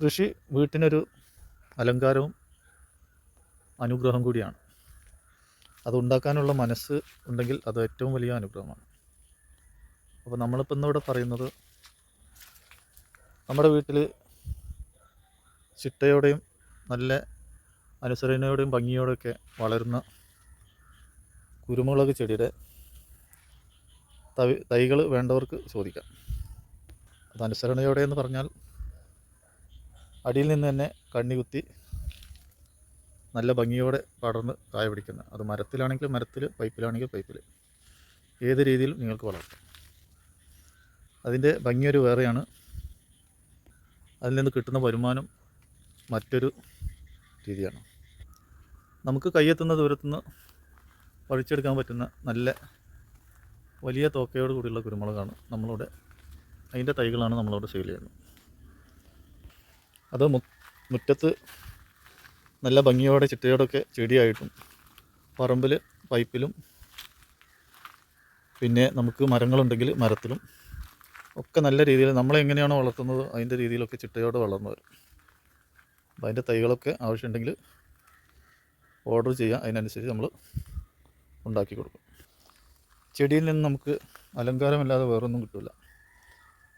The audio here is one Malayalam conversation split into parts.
കൃഷി വീട്ടിനൊരു അലങ്കാരവും അനുഗ്രഹം കൂടിയാണ്. അതുണ്ടാക്കാനുള്ള മനസ്സ് ഉണ്ടെങ്കിൽ അത് ഏറ്റവും വലിയ അനുഗ്രഹമാണ്. അപ്പോൾ നമ്മളിപ്പോൾ ഇന്നിവിടെ പറയുന്നത് നമ്മുടെ വീട്ടിൽ ചിട്ടയോടെയും നല്ല അനുസരണയോടെയും ഭംഗിയോടെയൊക്കെ വളരുന്ന കുരുമുളക് ചെടിയുടെ തൈകൾ വേണ്ടവർക്ക് ചോദിക്കാം. അത് അനുസരണയോടെ എന്ന് പറഞ്ഞാൽ അടിയിൽ നിന്ന് തന്നെ കണ്ണി കുത്തി നല്ല ഭംഗിയോടെ പടർന്ന് കായ പിടിക്കുന്ന. അത് മരത്തിലാണെങ്കിൽ മരത്തിൽ പൈപ്പിലാണെങ്കിൽ പൈപ്പിൽ. ഏത് രീതിയിലും നിങ്ങൾക്ക് വളർത്താം. അതിന്റെ ഭംഗിയൊരു വേറെയാണ്. അതിൽ നിന്ന് കിട്ടുന്ന വരുമാനം മറ്റൊരു രീതിയാണ്. നമുക്ക് കയ്യെത്തുന്ന ദൂരത്തുനിന്ന് പഴിച്ചെടുക്കാൻ പറ്റുന്ന നല്ല വലിയ തോക്കയോട് കൂടിയുള്ള കുരുമുളകാണ് നമ്മളിവിടെ. അതിന്റെ തൈകളാണ് നമ്മളിവിടെ സെയിൽ ചെയ്യുന്നത്. അത് മുറ്റത്ത് നല്ല ഭംഗിയോടെ ചിട്ടയോടൊക്കെ ചെടിയായിട്ടും പറമ്പിൽ പൈപ്പിലും പിന്നെ നമുക്ക് മരങ്ങളുണ്ടെങ്കിൽ മരത്തിലും ഒക്കെ നല്ല രീതിയിൽ നമ്മളെങ്ങനെയാണോ വളർത്തുന്നത് അതിന്റെ രീതിയിലൊക്കെ ചിട്ടയോടെ വളർന്നു വരും അപ്പോൾ അതിന്റെ തൈകളൊക്കെ ആവശ്യമുണ്ടെങ്കിൽ ഓർഡർ ചെയ്യുക. അതിനനുസരിച്ച് നമ്മൾ ഉണ്ടാക്കി കൊടുക്കും. ചെടിയിൽ നിന്ന് നമുക്ക് അലങ്കാരമല്ലാതെ വേറൊന്നും കിട്ടില്ല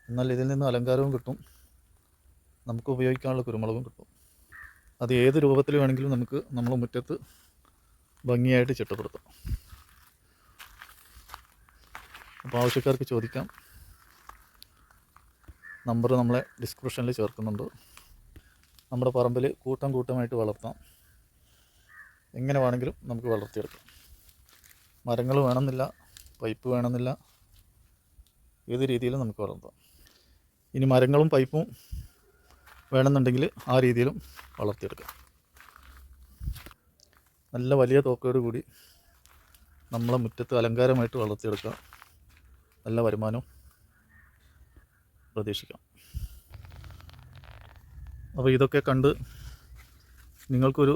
എന്നാൽ ഇതിൽ നിന്ന് അലങ്കാരവും കിട്ടും. നമുക്ക് ഉപയോഗിക്കാനുള്ള കുരുമുളകും കിട്ടും. അത് ഏത് രൂപത്തിൽ വേണമെങ്കിലും നമുക്ക് നമ്മൾ മുറ്റത്ത് ഭംഗിയായിട്ട് ചിട്ടപ്പെടുത്താം. അപ്പോൾ ആവശ്യക്കാർക്ക് ചോദിക്കാം. നമ്പർ നമ്മളെ ഡിസ്ക്രിപ്ഷനിൽ ചേർക്കുന്നുണ്ട്. നമ്മുടെ പറമ്പിൽ കൂട്ടം കൂട്ടമായിട്ട് വളർത്താം. എങ്ങനെ വേണമെങ്കിലും നമുക്ക് വളർത്തിയെടുക്കാം. മരങ്ങൾ വേണമെന്നില്ല പൈപ്പ് വേണമെന്നില്ല ഏത് രീതിയിലും നമുക്ക് വളർത്താം. ഇനി മരങ്ങളും പൈപ്പും വേണമെന്നുണ്ടെങ്കിൽ ആ രീതിയിലും വളർത്തിയെടുക്കാം. നല്ല വലിയ തോക്കയോട് കൂടി നമ്മളെ മുറ്റത്ത് അലങ്കാരമായിട്ട് വളർത്തിയെടുക്കാം. നല്ല വരുമാനവും പ്രതീക്ഷിക്കാം. അപ്പോൾ ഇതൊക്കെ കണ്ട് നിങ്ങൾക്കൊരു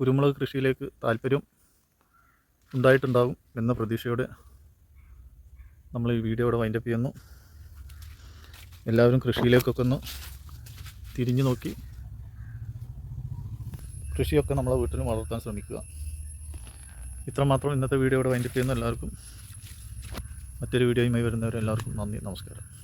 കുരുമുളക് കൃഷിയിലേക്ക് താല്പര്യം ഉണ്ടായിട്ടുണ്ടാകും എന്ന പ്രതീക്ഷയോടെ നമ്മൾ ഈ വീഡിയോ ഇവിടെ വൈൻഡപ്പ് ചെയ്യുന്നു. എല്ലാവരും കൃഷിയിലേക്കൊക്കെ ഒന്ന് തിരിഞ്ഞു നോക്കി. കൃഷിയൊക്കെ നമ്മളെ വീട്ടിലും വളർത്താൻ ശ്രമിക്കുക. ഇത്രമാത്രം ഇന്നത്തെ വീഡിയോ ഇവിടെ വൈൻഡപ്പ് ചെയ്യുന്ന എല്ലാവർക്കും. മറ്റൊരു വീഡിയോയുമായി വരുന്നവരെല്ലാവർക്കും നന്ദി നമസ്കാരം.